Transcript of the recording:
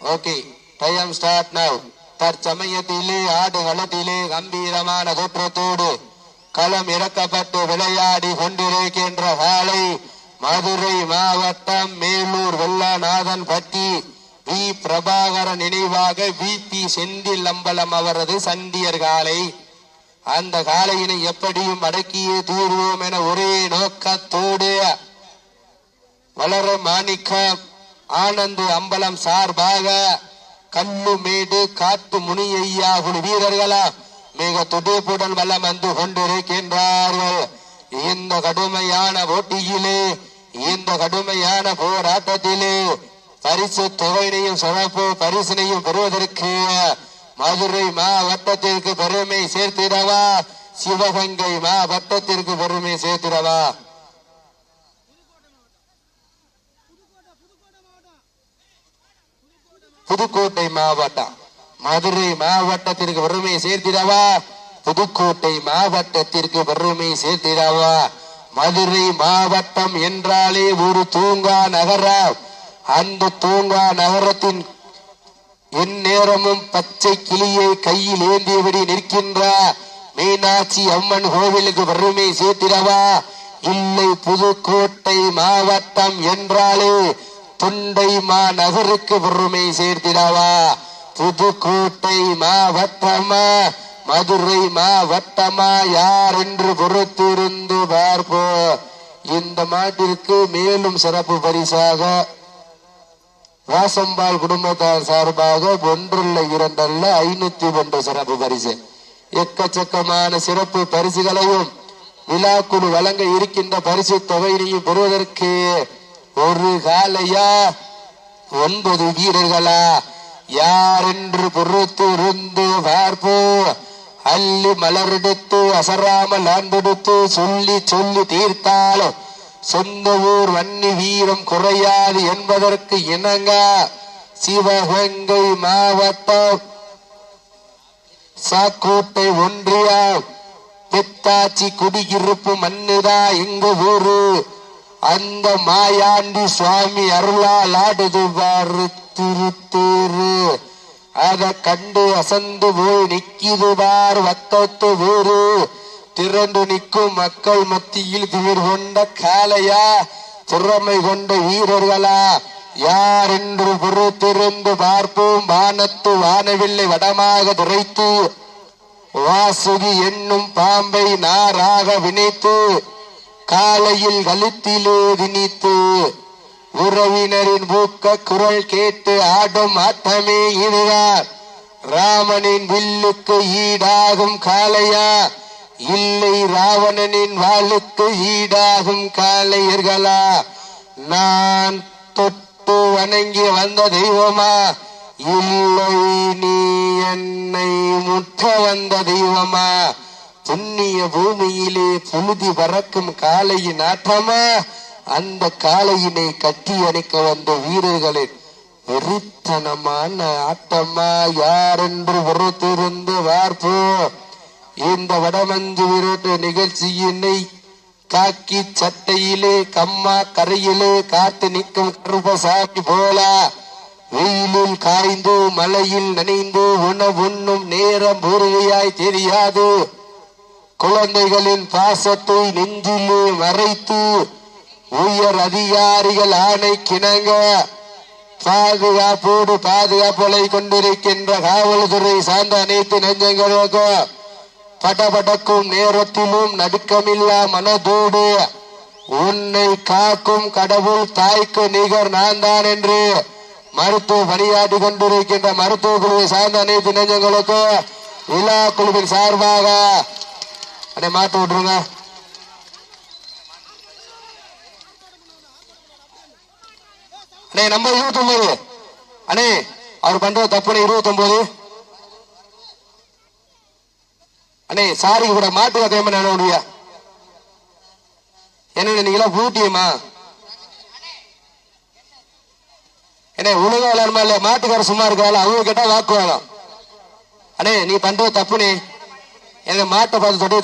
Okay time start now தற்சமயத்திலே ஆடு களத்திலே கம்பீரமான தோற்றத்தோடு களம் இறக்கப்பட்டு விளையாடி கொண்டிருக்கின்ற காலை மதுரை மாவட்டம் மேலூர் வெள்ளநாதன் பட்டி வி. பிரபாகரன் நினைவாக வி. பி. செந்தில் அம்பலம் அவரது சண்டியர் காலை. அந்த காலையினை எப்படியும் அடக்கியே தூர்வோம் என ஒரே நோக்கத்தோடு வளர மாணிக்கம் ஆனந்து அம்பலம் சார்பாக கல்லுமேடு காத்து முனியையா குழு வீரர்களா மிக துடிப்புடன் வல்லம் வந்து கொண்டிருக்கின்றார்கள். இந்த கடுமையான போட்டியிலே இந்த கடுமையான போராட்டத்திலே பரிசு தொகையினையும் சிறப்பு பரிசினையும் பெறுவதற்கு மதுரை மாவட்டத்திற்கு பெருமை சேர்த்திடவா சிவகங்கை மாவட்டத்திற்கு பெருமை சேர்த்திடவா? புதுக்கோட்டை மாவட்டம். மதுரை மாவட்டத்திற்கு வறுமை சேர்த்திடவா? புதுக்கோட்டை மாவட்டத்திற்கு வறுமை சேர்த்திடவா? மதுரை மாவட்டம் என்றாலே ஒரு தூங்கா நகரம். அந்த தூங்கா நகரத்தின் எந்நேரமும் பச்சை கிளியை கையில் ஏந்தியபடி நிற்கின்ற? மீனாட்சி அம்மன் கோவிலுக்கு வறுமை சேர்த்திடவா? இல்லை புதுக்கோட்டை மாவட்டம் என்றாலே தொண்டை மாநகருக்கு பெருமை சேர்த்திடவா. புதுக்கோட்டை மாவட்டமா மதுரை மாவட்டமா யார் என்று பொறுத்திருந்து பார்ப்போம் இந்த மாட்டிற்கு மேலும் சிறப்பு பரிசாக வாசம்பால் குடும்பத்தார் சார்பாக ஒன்றல்ல இரண்டல்ல ஐநூத்தி ஒன்று சிறப்பு பரிசு. எக்கச்சக்கமான சிறப்பு பரிசுகளையும் விழாக்குழு வழங்க இருக்கின்ற பரிசு தொகையினையும் பெறுவதற்கு ஒரு காலையா ஒன்பது வீரர்களா? யார் என்று பொறுத்து இருந்து பார்ப்போம் அள்ளி மலரெடுத்து அசராமல் ஆண்டெடுத்து சொல்லி சொல்லி தீர்த்தாலும் சொந்த ஊர் வன்னி வீரம் குறையாது என்பதற்கு இணங்க சிவகங்கை மாவட்டம் சாக்கோட்டை ஒன்றியம் பித்தாச்சி குடியிருப்பு மண்ணுதா? எங்க ஊரு? அந்த மாயாண்டி சுவாமி அருளால் ஆடுது பாரு திருத்தேரு அத கண்டு அசந்து போய் நிக்கிது பார் வக்கத்து ஊரு திரண்டு நிற்கும் மக்கள் மத்தியில் திமிர் கொண்ட காளையா திறமை கொண்ட வீரர்களா. யார் என்று பொறுத்திருந்து பார்ப்போம் வானத்து வானவில்லை வடமாக துரைத்து. வாசுகி என்னும் பாம்பை நாராக வினைத்து. காலையில் கழுத்திலே திணித்து உறவினரின் ஊக்க குரல் கேட்டு ஆடும் ஆட்டமே இதுதான் ராமனின் வில்லுக்கு ஈடாகும் காளையா? இல்லை ராவணனின் வாளுக்கு ஈடாகும் காளையர்களா? நான் தொட்டு வணங்கி வந்த தெய்வமா? இல்லை நீ என்னை முற்ற வந்த தெய்வமா? புண்ணிய பூமியிலே புழுதி பறக்கும் காளையின் ஆட்டமா அந்த காளையினை கட்டி அணைக்க வந்த வீரர்களின் வெறித்தனமான ஆட்டமா? யார் என்று பொறுத்திருந்து பார்ப்போம் இந்த வடமஞ்சு விரோட்டு நிகழ்ச்சியினை காக்கி சட்டையிலே கம்மா கரையிலே காத்து நிற்கும் கருபசாமி போலா? வெயிலில் காய்ந்து மலையில் நனைந்து உணவுண்ணும் நேரம் பூர்வையாய் தெரியாது. குழந்தைகளின் பாசத்தை நெஞ்சிலே மறைத்து உயர் அதிகாரிகள் ஆணை கிணங்க பாதுகாப்போடு பாதுகாப்புகளை கொண்டிருக்கின்ற காவல்துறை சார்ந்த அனைத்து நெஞ்சங்களுக்கும் படபடக்கும் நேரத்திலும் நடுக்கமில்லா மனதோடு உன்னை காக்கும் கடவுள் தாய்க்கு நிகர் நான் தான் என்று மருத்துவ பணியாற்றி கொண்டிருக்கின்ற மருத்துவ குழுவை சார்ந்த அனைத்து நெஞ்சங்களுக்கும் விழா குழுவின் சார்பாக அடே மாட்டு விட்டுருங்க. அண்ணே நம்பர் இருபத்தி அண்ணே அவர் பண்ற தப்புனே இருபத்தொன்பது அடே அண்ணே சாரி கூட மாட்டு கதையமா என்ன முடியா என்ன நீங்களா பூட்டியமா அண்ணே உலக வளருமா இல்ல மாட்டுக்கார சும்மா இருக்கால அவங்க கேட்டா வாக்குவாதம் அண்ணே நீ பண்றது தப்புனே எனக்கு மாட்டை பார்த்து தொட்டு